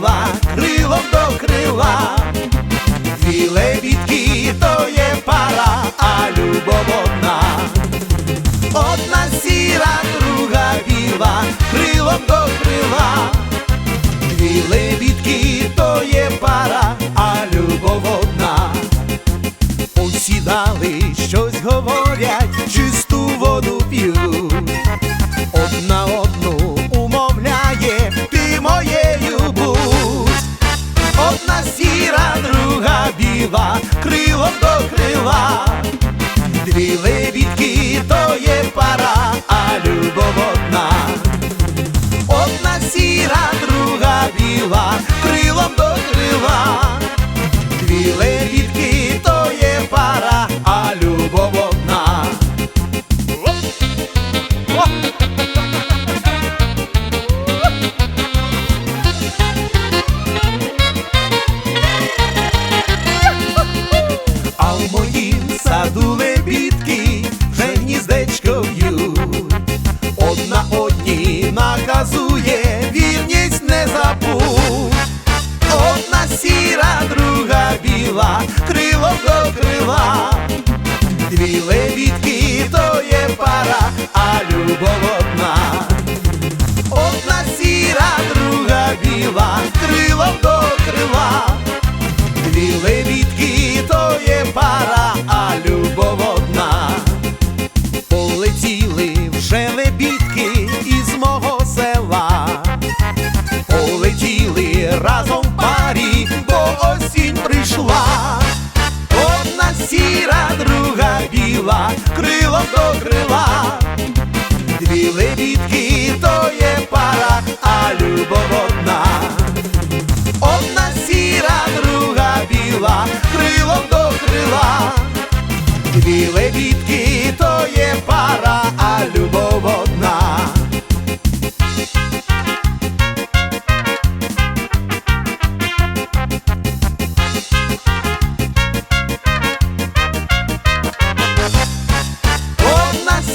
крила, крилом до крила, Філе бітки то є пара, а любов одна, одна сіра, друга біла, крилом до крила, дві лебідки то є пара, а любов одна, Усідали, щось говорять. крила, крило до крила, дві лебідки, то є пара. показує, вірність не забув, Одна сіра, друга біла, крило до крила, дві левітки то є пара.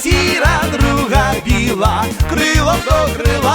сіра, друга біла, крило до крила.